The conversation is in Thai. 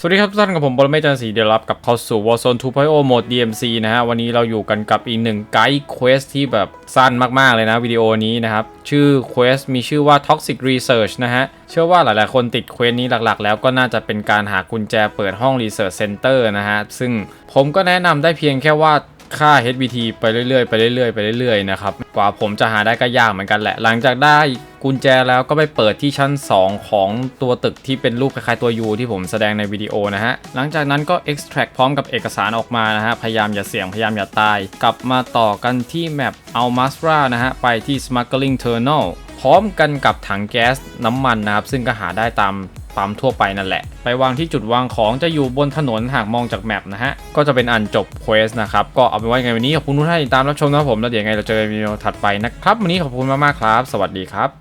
สวัสดีครับทุกท่านกับผมบอลเมจันสีเดี๋ยวรับกับเข้าสู่ Warzone 2.0 Mode DMC นะฮะ วันนี้เราอยู่กันกับอีกหนึ่งไกด์เควสที่แบบสั้นมาก ๆ เลยนะวิดีโอนี้นะครับ ชื่อเควสมีชื่อว่า Toxic Research นะฮะ เชื่อว่าหลาย ๆ คนติดเควสนี้หลัก ๆ แล้วก็น่าจะเป็นการหากุญแจเปิดห้อง Research Center นะฮะ ซึ่งผมก็แนะนำได้เพียงแค่ว่า ค่า HBT ไปเรื่อยๆไปเรื่อยๆไปเรื่อยๆนะครับกว่าผมจะหาได้ก็ยากเหมือนกันแหละ หลังจากได้กุญแจแล้วก็ไปเปิดที่ชั้น 2 ของตัวตึกที่เป็นรูปคล้ายๆตัว U ที่ผมแสดงในวิดีโอนะฮะ หลังจากนั้นก็ extract พร้อมกับเอกสารออกมานะฮะ พยายามอย่าเสี่ยง พยายามอย่าตาย กลับมาต่อกันที่แมป Al Masra นะฮะ ไปที่ Smuggling Terminal พร้อมกันกับถังแก๊สน้ำมันนะครับ ซึ่งก็หาได้ตาม ปั๊มทั่วไปนั่นแหละ ไปวางที่จุดวางของจะอยู่บนถนนหากมองจากแมปนะฮะ ก็จะเป็นอันจบเควสนะครับ ก็เอาเป็นว่าไงวันนี้ขอบคุณทุกท่านที่ตามรับชมนะครับผม แล้วเดี๋ยวยังไงเราเจอกันในวิดีโอถัดไปนะครับ วันนี้ขอบคุณมากๆครับ สวัสดีครับ